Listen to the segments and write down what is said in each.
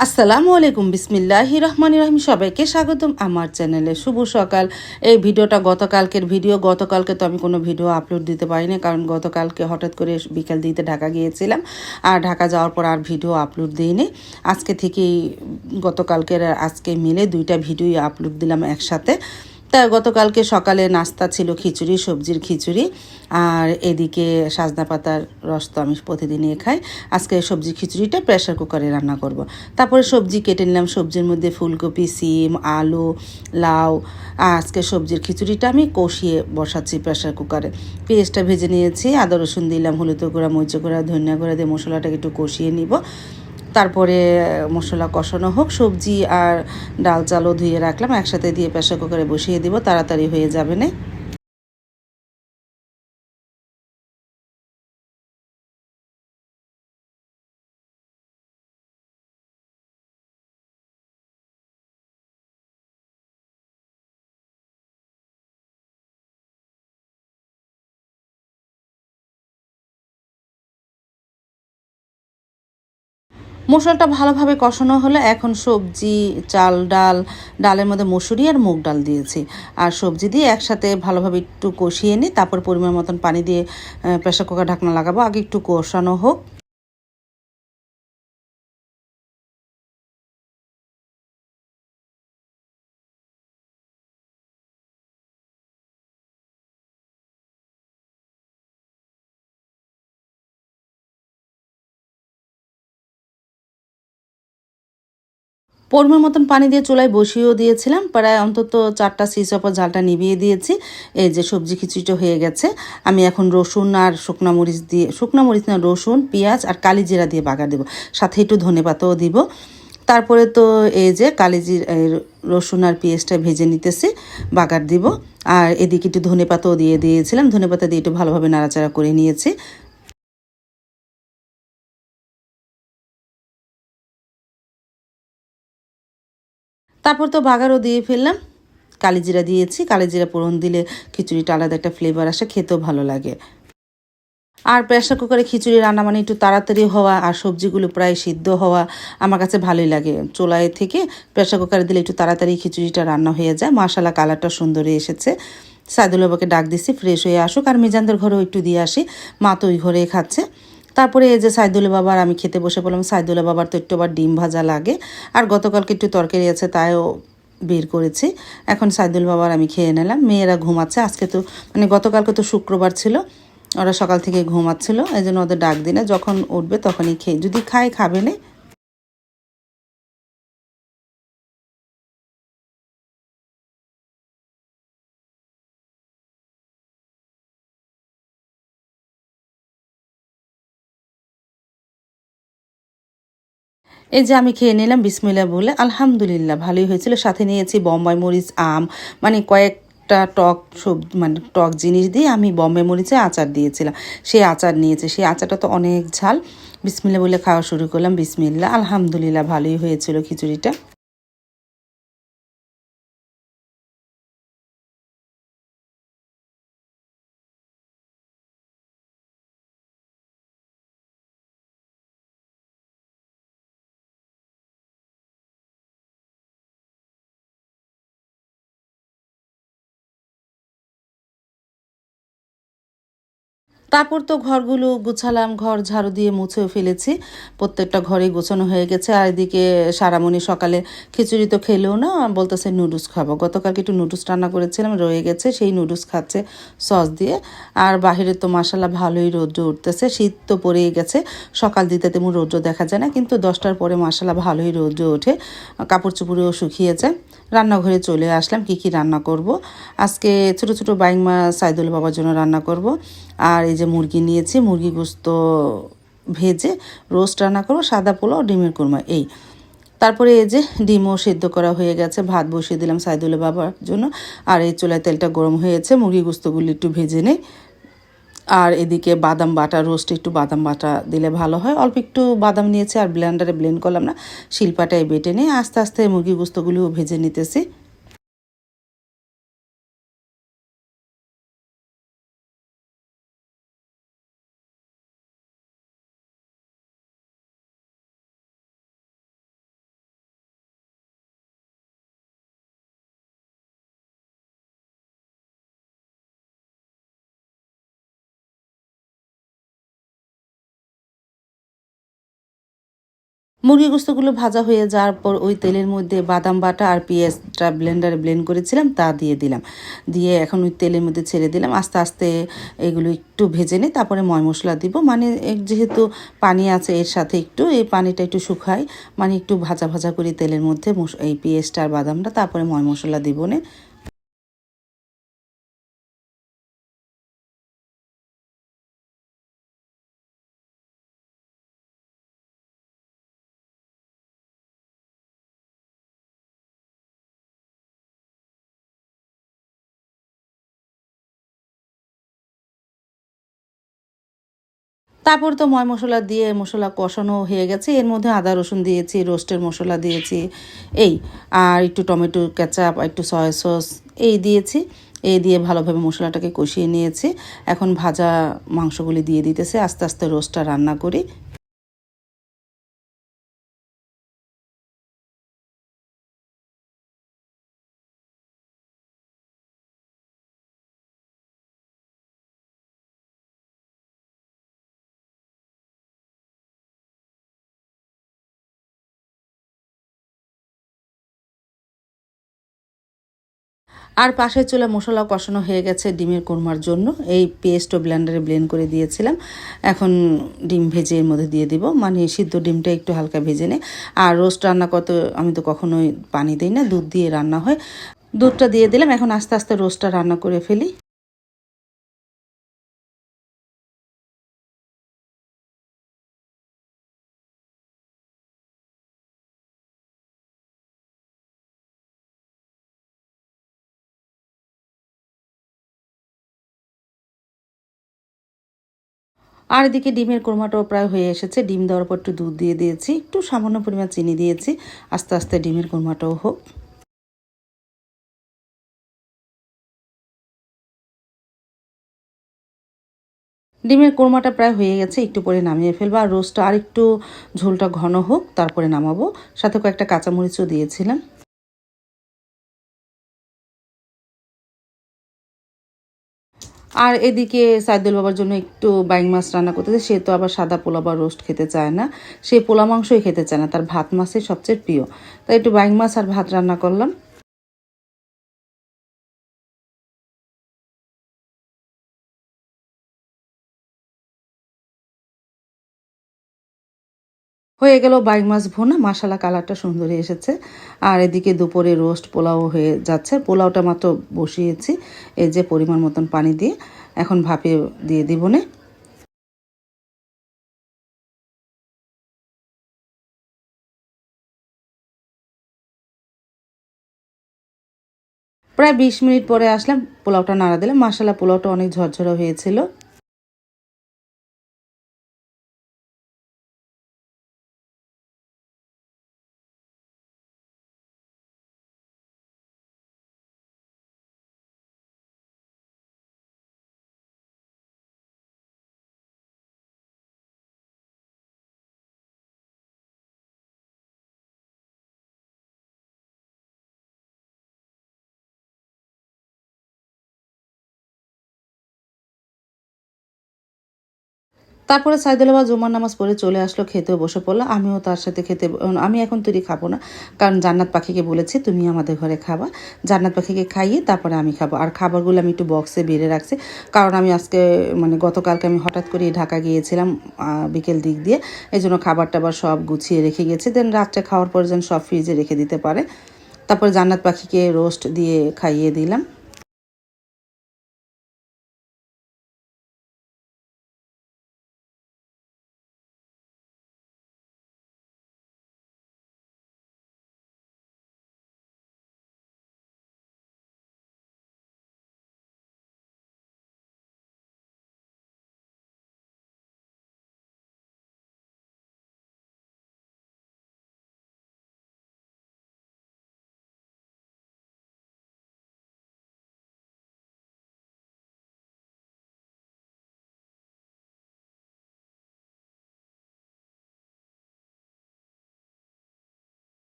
আসসালামু আলাইকুম বিসমিল্লাহি রহমান রহিম। সবাইকে স্বাগতম আমার চ্যানেলে। শুভ সকাল। এই ভিডিওটা গতকালকের ভিডিও। গতকালকে তো আমি কোনো ভিডিও আপলোড দিতে পারিনি, কারণ গতকালকে হঠাৎ করে বিকেল দিতে ঢাকা গিয়েছিলাম। আর ঢাকা যাওয়ার পর আর ভিডিও আপলোড দিইনি। আজকে থেকেই গতকালকের আজকে মিলে দুইটা ভিডিও আপলোড দিলাম একসাথে। তা গতকালকে সকালে নাস্তা ছিল খিচুড়ি, সবজির খিচুড়ি, আর এদিকে সাজনা পাতার রস তো আমি প্রতিদিনই খাই। আজকে সবজি খিচুড়িটা প্রেশার কুকারে রান্না করব। তারপরে সবজি কেটে নিলাম, সবজির মধ্যে ফুলকপি, সিম, আলু, লাউ। আজকে সবজির খিচুড়িটা আমি কষিয়ে বসাচ্ছি প্রেশার কুকারে পেঁয়াজটা ভেজে নিয়েছি, আদা, রসুন দিলাম, হলুদ গুঁড়া মরিচ গুঁড়া, ধনিয়া গুঁড়া দিয়ে মশলাটাকে একটু কষিয়ে নিব। তারপরে মশলা কষানো হোক, সবজি আর ডাল চালও ধুয়ে রাখলাম। একসাথে দিয়ে প্রেশার কুকারে বসিয়ে দিব, তাড়াতাড়ি হয়ে যাবে না মশলাটা ভালোভাবে কষানো হলে এখন সবজি, চাল, ডাল, ডালের মধ্যে মসুরি আর মুগ ডাল দিয়েছি। আর সবজি দিয়ে একসাথে ভালোভাবে একটু কষিয়ে নিই তারপর পরিমাণ মতন পানি দিয়ে প্রেশার কুকার ঢাকনা লাগাবো। আগে একটু কষানো হোক। পরিমাণ মতন পানি দিয়ে চুলায় বসিয়েও দিয়েছিলাম। প্রায় অন্তত চারটা সিস অপর জালটা নিভিয়ে দিয়েছি। এই যে সবজি খিচুড়িটা হয়ে গেছে। আমি এখন রসুন আর শুকনা মরিচ দিয়ে, শুকনা মরিচ না, রসুন, পেঁয়াজ আর কালি জিরা দিয়ে বাগার দেবো। সাথে একটু ধনে পাতাও দিব। তারপরে তো এই যে কালিজি রসুন আর পেঁয়াজটা ভেজে নিতেছি, বাগার দিব। আর এদিকে একটু ধনে পাতাও দিয়ে দিয়েছিলাম। ধনে পাতা দিয়ে একটু ভালোভাবে নাড়াচাড়া করে নিয়েছি। তারপর তো বাগারও দিয়ে ফেললাম। কালিজিরা দিয়েছি, কালিজিরা পোড়ন দিলে খিচুড়িটা আলাদা একটা ফ্লেভার আসে, খেতেও ভালো লাগে। আর প্রেশার কুকারে খিচুড়ি রান্না মানে একটু তাড়াতাড়ি হওয়া আর সবজিগুলো প্রায় সিদ্ধ হওয়া আমার কাছে ভালোই লাগে। চোলায় থেকে প্রেশার কুকারে দিলে একটু তাড়াতাড়ি খিচুড়িটা রান্না হয়ে যায়। মশালা কালারটা সুন্দরই এসেছে। সাইদুল বাবাকে ডাক দিছি ফ্রেশ হয়ে আসুক। আর মিজানদের ঘরেও একটু দিয়ে আসি। মা তো ওই ঘরে খাচ্ছে। তারপরে এই যে সাইদুল বাবার, আমি খেতে বসে পড়লাম সাইদুল্লা বাবার তো একটু আবার ডিম ভাজা লাগে। আর গতকালকে একটু তরকারি আছে, তাইও বের করেছি। এখন সাইদুল বাবার আমি খেয়ে নিলাম, মেয়েরা ঘুমাচ্ছে। আজকে তো মানে গতকালকে তো শুক্রবার ছিল, ওরা সকাল থেকে ঘুমাচ্ছিল, এই জন্য ওদের ডাক দিনে যখন উঠবে তখনই খেয়ে, যদি খায়, খাবে না। এই যে আমি খেয়ে নিলাম বিসমিল্লা বলে আলহামদুলিল্লাহ, ভালোই হয়েছিল। সাথে নিয়েছি বম্বাই মরিচ, আম মানে কয়েক একটা টক সব মানে টক জিনিস দিয়ে আমি বম্বে মরিচে আচার দিয়েছিলাম। সেই আচার নিয়েছে। সেই আচারটা তো অনেক ঝাল। বিসমিল্লা বলে খাওয়া শুরু করলাম। বিসমিল্লা আলহামদুলিল্লাহ, ভালোই হয়েছিল খিচুড়িটা। তারপর তো ঘরগুলো গুছালাম, ঘর ঝাড়ু দিয়ে মুছেও ফেলেছি। প্রত্যেকটা ঘরে গোছানো হয়ে গেছে। আর এদিকে সারামণি সকালে খিচুড়ি তো খেলেও না, বলতেছে নুডলস খাব। গতকালকে একটু নুডলস রান্না করেছিলাম, রয়ে গেছে, সেই নুডলস খাচ্ছে সস দিয়ে। আর বাহিরে তো মশালা ভালোই রৌদ্র উঠতেছে, শীত তো পড়েই গেছে। সকাল দিতে তেমন রৌদ্র দেখা যায় না, কিন্তু দশটার পরে মশালা ভালোই রৌদ্র ওঠে। কাপড় চুপড়েও শুকিয়ে যায় রান্নাঘরে চলে আসলাম, কি কি রান্না করব? আজকে ছোট ছোট বাইং মা সাইদুল বাবার জন্য রান্না করব। আর এই যে মুরগি নিয়েছি, মুরগি গোস্ত ভেজে রোস্ট রান্না করব, সাদা পোলাও ডিমের কুরমা, এই। তারপরে এই যে ডিমও সেদ্ধ করা হয়ে গেছে, ভাত বসিয়ে দিলাম সাইদুল বাবার জন্য। আর এই চুলায় তেলটা গরম হয়েছে, মুরগি গোস্তগুলি একটু ভেজে নেই। আর এদিকে বাদাম বাটা, রোস্ট একটু বাদাম বাটা দিলে ভালো হয়। অল্প একটু বাদাম নিয়েছি আর ব্লেন্ডারে ব্লেন্ড করলাম না, শিল্পাটায় বেটে নিয়ে আস্তে আস্তে মুরগি গুস্তগুলিও ভেজে নিতেছি। মুরগি গোস্তগুলো ভাজা হয়ে যাওয়ার পর ওই তেলের মধ্যে বাদাম বাটা আর পেঁয়াজটা ব্লেন্ডারে ব্লেন্ড করেছিলাম, তা দিয়ে দিলাম। দিয়ে এখন ওই তেলের মধ্যে ছেড়ে দিলাম। আস্তে আস্তে এগুলো একটু ভেজে নিই তারপরে ময় মশলা দিব। মানে যেহেতু পানি আছে, এর সাথে একটু এই পানিটা একটু শুকাই মানে একটু ভাজা ভাজা করি তেলের মধ্যে এই পেঁয়াজটা আর বাদামটা তারপরে ময় মশলা দিব নে। তারপর তো ময় মশলা দিয়ে মশলা কষানো হয়ে গেছে। এর মধ্যে আদা, রসুন দিয়েছি, রোস্টের মশলা দিয়েছি, এই, আর একটু টমেটো, কেচাপ একটু সয়া সস, এই দিয়েছি। এই দিয়ে ভালোভাবে মশলাটাকে কষিয়ে নিয়েছি। এখন ভাজা মাংসগুলি দিয়ে দিতেছে। আস্তে আস্তে রোস্টটা রান্না করি। আর পাশের চুলা মশলা কষানো হয়ে গেছে ডিমের কোরমার জন্য। এই পেস্ট ও ব্ল্যান্ডারে ব্লেন্ড করে দিয়েছিলাম। এখন ডিম ভেজে এর মধ্যে দিয়ে দিব। মানে সিদ্ধ ডিমটা একটু হালকা ভেজে নে। আর রোস্ট রান্না কত আমি তো কখনোই পানি দিই না, দুধ দিয়ে রান্না হয়। দুধটা দিয়ে দিলাম। এখন আস্তে আস্তে রোস্টটা রান্না করে ফেলি। আর এদিকে ডিমের কোরমাটাও প্রায় হয়ে এসেছে। ডিম দেওয়ার পর একটু দুধ দিয়ে দিয়েছি, একটু সামান্য পরিমাণ চিনি দিয়েছি। আস্তে আস্তে ডিমের কোরমাটাও হোক। ডিমের কোরমাটা প্রায় হয়ে গেছে, একটু পরে নামিয়ে ফেলব। আর রোস্টটা আর একটু ঝোলটা ঘন হোক, তারপরে নামাবো। সাথে কয়েকটা কাঁচামরিচও দিয়েছিলাম। আর এদিকে সাইদুল বাবার জন্য একটু বাইং মাছ রান্না করতে সে তো আবার সাদা পোলা বা রোস্ট খেতে চায় না। সে পোলা মাংসই খেতে চায় না, তার ভাত মাছই সবচেয়ে প্রিয়। তাই একটু বাইং মাছ আর ভাত রান্না করলাম। হয়ে গেল বাইক মাছ ভোনা। মশালা কালারটা সুন্দরই এসেছে। আর এদিকে দুপুরে রোস্ট পোলাও হয়ে যাচ্ছে। পোলাওটা মাত্র বসিয়েছি এই যে পরিমাণ মতন পানি দিয়ে। এখন ভাপিয়ে দিয়ে দিব নে। প্রায় বিশ মিনিট পরে আসলাম। পোলাওটা নাড়া দিলাম। মশালা পোলাওটা অনেক ঝরঝরা হয়েছিল। তারপরে সাইদুল্লাহ জুমার নামাজ পড়ে চলে আসলো, খেতেও বসে পড়ল। আমিও তার সাথে খেতে, আমি এখন তৈরি খাব না, কারণ জান্নাত পাখিকে বলেছি, তুমি আমাদের ঘরে খাবা, জান্নাত পাখিকে খাইয়ে তারপরে আমি খাব। আর খাবারগুলো আমি একটু বক্সে বেড়ে রাখছি, কারণ আমি আজকে মানে গতকালকে আমি হঠাৎ করে ঢাকা গিয়েছিলাম বিকেল দিক দিয়ে। এই জন্য খাবার টাবার সব গুছিয়ে রেখে গেছি। দেন রাত্রে খাওয়ার পর যেন সব ফ্রিজে রেখে দিতে পারে। তারপরে জান্নাত পাখিকে রোস্ট দিয়ে খাইয়ে দিলাম।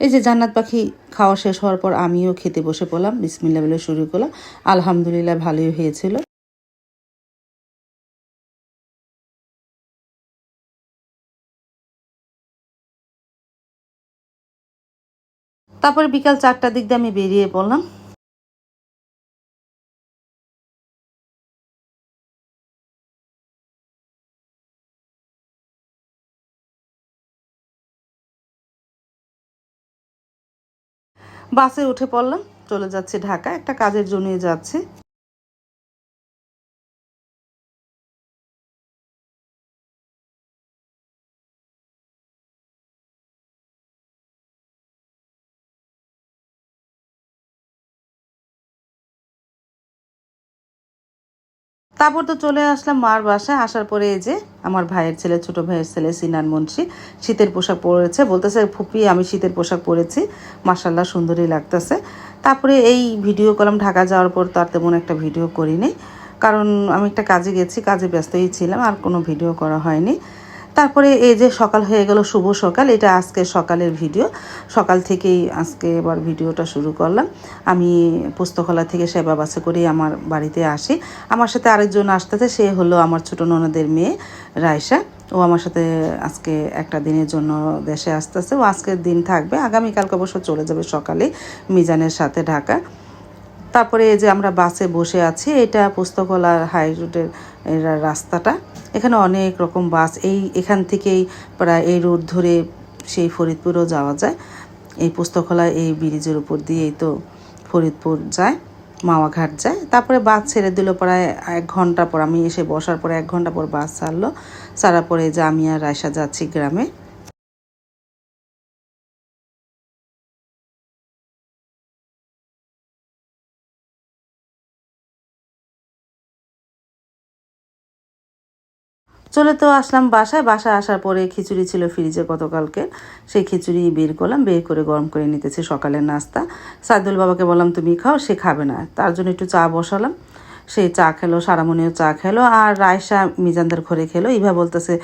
এই যে জান্নাত পাখি খাওয়া শেষ হওয়ার পর আমিও খেতে বসে পড়লাম বিসমিল্লা বলে শুরু করলাম। আলহামদুলিল্লাহ ভালোই হয়েছিল। তারপরে বিকাল চারটার দিক দিয়ে আমি বেরিয়ে পড়লাম। বাসে উঠে পড়লাম চলে যাচ্ছে ঢাকা একটা কাজের জন্যই যাচ্ছে। তারপর তো চলে আসলাম মার বাসায়। আসার পরে এই যে আমার ভাইয়ের ছেলে, ছোট ভাইয়ের ছেলে সিনান মুন্সি, শীতের পোশাক পরেছে। বলতেছে, ফুপি, আমি শীতের পোশাক পরেছি। মাসাল্লাহ সুন্দরই লাগতেছে। তারপরে এই ভিডিও করলাম। ঢাকা যাওয়ার পর তার তেমন একটা ভিডিও করিনি। কারণ আমি একটা কাজে গেছি, কাজে ব্যস্তই ছিলাম, আর কোনো ভিডিও করা হয়নি। তারপরে এই যে সকাল হয়ে গেল, শুভ সকাল, এটা আজকে সকালের ভিডিও। সকাল থেকেই আজকে এবার ভিডিওটা শুরু করলাম। আমি পুস্তকলা থেকে সেবা বাসে করেই আমার বাড়িতে আসি। আমার সাথে আরেকজন আসতেছে, সে হলো আমার ছোট ননদের মেয়ে রায়সা ও আমার সাথে আজকে একটা দিনের জন্য দেশে আসতেছে। ও আজকের দিন থাকবে। আগামীকালকে অবশ্য চলে যাবে সকালে মিজানের সাথে ঢাকা। তারপরে এই যে আমরা বাসে বসে আছি, এটা পুস্তকলার হাই রোডের রাস্তাটা। এখানে অনেক রকম বাস, এই এখান থেকেই প্রায় এই রোড ধরে সেই ফরিদপুরও যাওয়া যায়। এই পুস্তকলা এই ব্রিজের উপর দিয়েই তো ফরিদপুর যায় মাওয়াঘাট যায়। তারপরে বাস ছেড়ে দিল প্রায় এক ঘণ্টা পর, আমি এসে বসার পরে এক ঘণ্টা পর বাস ছাড়লো। ছাড়ার পরে যে আমি আর রায়সা যাচ্ছি গ্রামে। চলে তো আসলাম বাসায়। বাসায় আসার পরে খিচুড়ি ছিল ফ্রিজে গতকালকে। সেই খিচুড়ি বের করলাম, বের করে গরম করে নিতেছি সকালের নাস্তা। সাইদুল বাবাকে বললাম, তুমি খাও, সে খাবে না। তার জন্য একটু চা বসালাম। সে চা খেলো সারামণিও চা খেলো, আর রায়সা মিজানদের ঘরে খেলো। এইভাবে বলতেছে,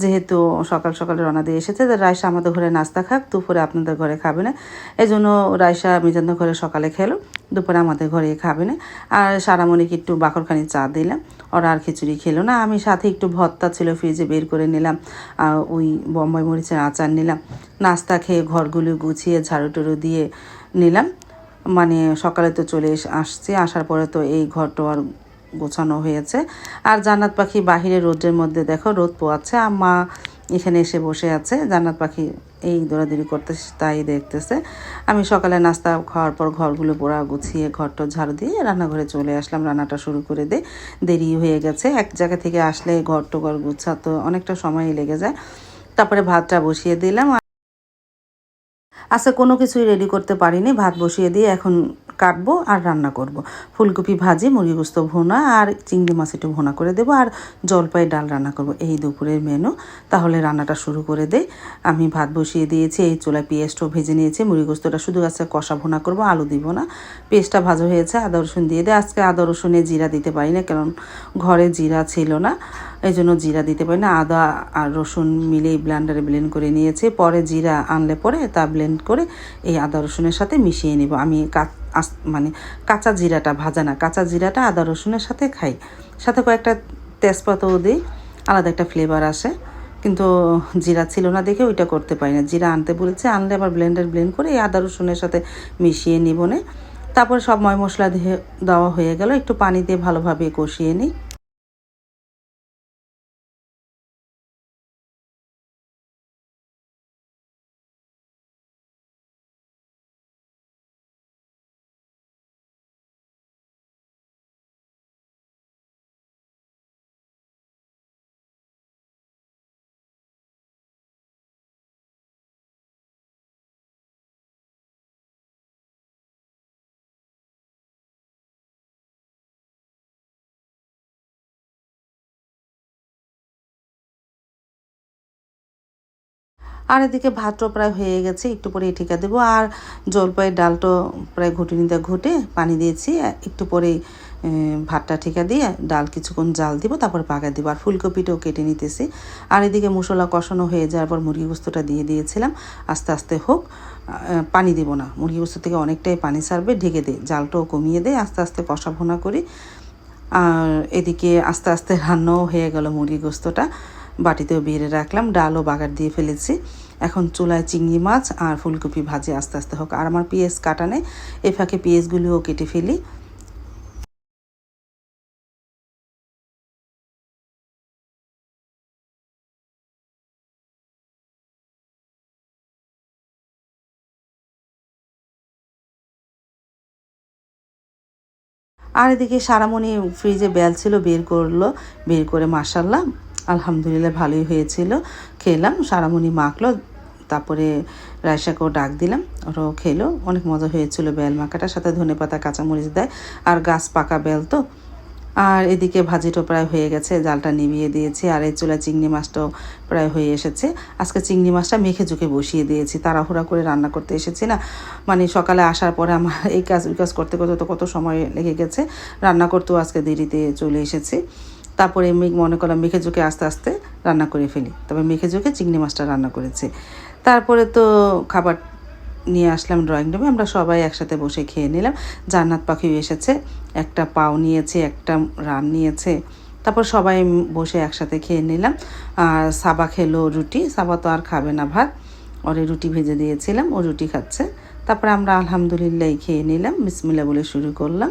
যেহেতু সকাল সকালে রওনা দিয়ে এসেছে রায়সা আমাদের ঘরে নাস্তা খাক, দুপুরে আপনাদের ঘরে খাবে না। এই জন্য রায়সা মিজানদের ঘরে সকালে খেলো। দুপুরে আমাদের ঘরে খাবে না। আর সারামণিকে একটু বাকরখানি চা দিলাম। ওরা আর খিচুড়ি খেলো না। আমি সাথে একটু ভত্তা ছিল, ফ্রিজে বের করে নিলাম। আর ওই বম্বাই মরিচের আচার নিলাম। নাস্তা খেয়ে ঘরগুলো গুছিয়ে ঝাড়ু টুড়ু দিয়ে নিলাম। মানে সকালে তো চলে আসছে। আসার পরে তো এই ঘরটা আর গোছানো হয়েছে। আর জান্নাত পাখি বাহিরে রোদের মধ্যে দেখো, রোদ পোয়াচ্ছে। আর মা এখানে এসে বসে আছে। জান্নাত পাখি এই দৌড়াদৌড়ি করতে তাই দেখতেছে। আমি সকালে নাস্তা খাওয়ার পর ঘরগুলো পোড়া গুছিয়ে ঘরটা ঝাড়ু দিয়ে রান্নাঘরে চলে আসলাম। রান্নাটা শুরু করে দে, দেরি হয়ে গেছে। এক জায়গা থেকে আসলে ঘর টোঘর ঘর গুছাতো অনেকটা সময়ই লেগে যায়। তারপরে ভাতটা বসিয়ে দিলাম। আচ্ছা কোনো কিছুই রেডি করতে পারিনি। ভাত বসিয়ে দিয়ে এখন কাটবো আর রান্না করব। ফুলকপি ভাজি, মুরগি গুস্ত ভোনা আর চিংড়ি মাছ একটু ভোনা করে দেবো আর জলপাই ডাল রান্না করব। এই দুপুরের মেনু তাহলে রান্নাটা শুরু করে দেই। আমি ভাত বসিয়ে দিয়েছি, এই চুলায় পেঁয়াজটাও ভেজে নিয়েছি। মুরগি গুস্তটা শুধু আছে কষা ভোনা করব, আলু দিব না। পেঁয়াজটা ভাজা হয়েছে, আদা, রসুন দিয়ে দেয় আজকে আদা, রসুনে জিরা দিতে পারি না, কারণ ঘরে জিরা ছিল না। এই জন্য জিরা দিতে পারি না। আদা আর রসুন মিলেই ব্লেন্ডারে ব্লেন্ড করে নিয়েছি। পরে জিরা আনলে পরে তা ব্লেন্ড করে এই আদা রসুনের সাথে মিশিয়ে নেব। আমি মানে কাঁচা জিরাটা ভাজা না, কাঁচা জিরাটা আদা রসুনের সাথে খাই। সাথে কয়েকটা তেজপাতাও দিই, আলাদা একটা ফ্লেভার আসে। কিন্তু জিরা ছিল না দেখে ওইটা করতে পারি না। জিরা আনতে বলেছে, আনলে আবার ব্লেন্ডার ব্লেন্ড করে এই আদা রসুনের সাথে মিশিয়ে নিবনে তারপর সব ময় মশলা দিয়ে দেওয়া হয়ে গেল। একটু পানি দিয়ে ভালোভাবে কষিয়ে নিই। আর এদিকে ভাতও প্রায় হয়ে গেছে, একটু পরে ঠিকা দেবো। আর জলপাইয়ের ডালটো প্রায় ঘুটে ঘুটে পানি দিয়েছি, একটু পরে ভাতটা ঠিকা দিয়ে ডাল কিছুক্ষণ জাল দিব, তারপর পাকা দিব। আর ফুলকপিটাও কেটে নিতেছি। আর এদিকে মশলা কষানো হয়ে যাওয়ার পর মুরগি গুস্তটা দিয়ে দিয়েছিলাম। আস্তে আস্তে হোক পানি দেবো না। মুরগি গোস্ত থেকে অনেকটাই পানি সারবে ঢেকে দে, জালটাও কমিয়ে দে, আস্তে আস্তে কষা ভোনা করি। আর এদিকে আস্তে আস্তে রান্নাও হয়ে গেল মুরগি গোস্তটা। বাটিতেও বেড়ে রাখলাম, ডালও বাগার দিয়ে ফেলেছি। এখন চুলায় চিংড়ি মাছ আর ফুলকপি ভাজি আস্তে আস্তে হোক। আর আমার পেঁয়াজ কাটা নেই, এ ফাঁকে পেঁয়াজগুলিও কেটে ফেলি। আর এদিকে সারামণি ফ্রিজে বেল ছিল, বের করল, বের করে মাসাল্লাহ আলহামদুলিল্লাহ ভালোই হয়েছিল। খেলাম, সারামণি মাখলো, তারপরে রায়সাকেও ডাক দিলাম, ওরাও খেলো। অনেক মজা হয়েছিল বেল মাখাটার সাথে, ধনে পাতা, কাঁচামরিচ দেয়, আর গাছ পাকা বেল তো। আর এদিকে ভাজিটাও প্রায় হয়ে গেছে, জালটা নিভিয়ে দিয়েছি, আর এই চুলা চিংড়ি মাছটাও প্রায় হয়ে এসেছে। আজকে চিংড়ি মাছটা মেখে ঝুঁকে বসিয়ে দিয়েছি, তাড়াহুড়া করে রান্না করতে এসেছি না। মানে সকালে আসার পরে আমার এই কাজ ওই কাজ করতে করতে তো কত সময় লেগে গেছে, রান্না করতেও আজকে দেরিতে চলে এসেছি। তারপরে মনে করলাম মেখে ঝুঁকে আস্তে আস্তে রান্না করে ফেলি। তবে মেখে ঝুঁকে চিংড়ি মাছটা রান্না করেছি। তারপরে তো খাবার নিয়ে আসলাম ড্রয়িং রুমে আমরা সবাই একসাথে বসে খেয়ে নিলাম। জান্নাত পাখিও এসেছে। একটা পাও নিয়েছে, একটা রান নিয়েছে। তারপর সবাই বসে একসাথে খেয়ে নিলাম। আর সাবা খেলো রুটি। সাবা তো আর খাবে না ভাত। ওরে রুটি ভেজে দিয়েছিলাম। ও রুটি খাচ্ছে। তারপরে আমরা আলহামদুলিল্লাহ খেয়ে নিলাম। বিসমিল্লা বলে শুরু করলাম।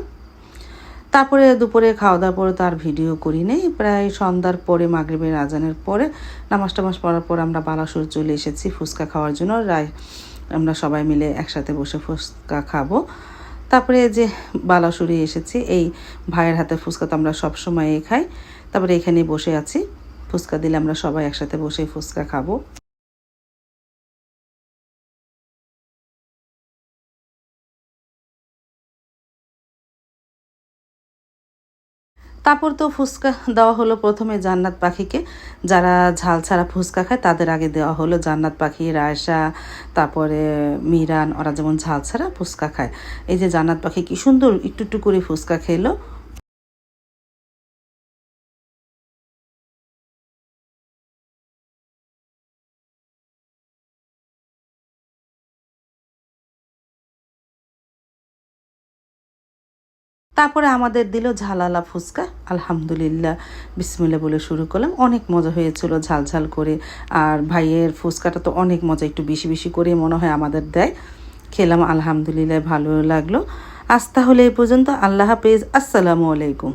তারপরে দুপুরে খাওয়া দাওয়ার পরে তো আর ভিডিও করি নেই। প্রায় সন্ধ্যার পরে, মাগরীবের আজানের পরে নামাজ টামাজ পড়ার পর আমরা বালাসুর চলে এসেছি ফুচকা খাওয়ার জন্য। রায়, আমরা সবাই মিলে একসাথে বসে ফুচকা খাব। তারপরে যে বালাসুরি এসেছি, এই ভাইয়ের হাতে ফুচকা তো আমরা সবসময় খাই। তারপরে এখানে বসে আছি। ফুচকা দিলে আমরা সবাই একসাথে বসে ফুচকা খাব। তারপর তো ফুচকা দেওয়া হলো প্রথমে জান্নাত পাখিকে। যারা ঝাল ছাড়া ফুচকা খায়, তাদের আগে দেওয়া হলো জান্নাত পাখি রায়সা তারপরে মিরান, ওরা যেমন ঝাল ছাড়া ফুচকা খায়। এই যে জান্নাত পাখি কি সুন্দর, একটু একটু করে ফুচকা খেলো। তারপরে আমাদের দিল ঝালালা ফুচকা, আলহামদুলিল্লাহ। বিসমিল্লা বলে শুরু করলাম। অনেক মজা হয়েছিল ঝালঝাল ঝাল করে। আর ভাইয়ের ফুচকাটা তো অনেক মজা, একটু বেশি বেশি করে মনে হয় আমাদের দেয়। খেলাম, আলহামদুলিল্লাহ, ভালো লাগল। আজ তাহলে এই পর্যন্ত। আল্লাহ হাফেজ। আসসালামু আলাইকুম।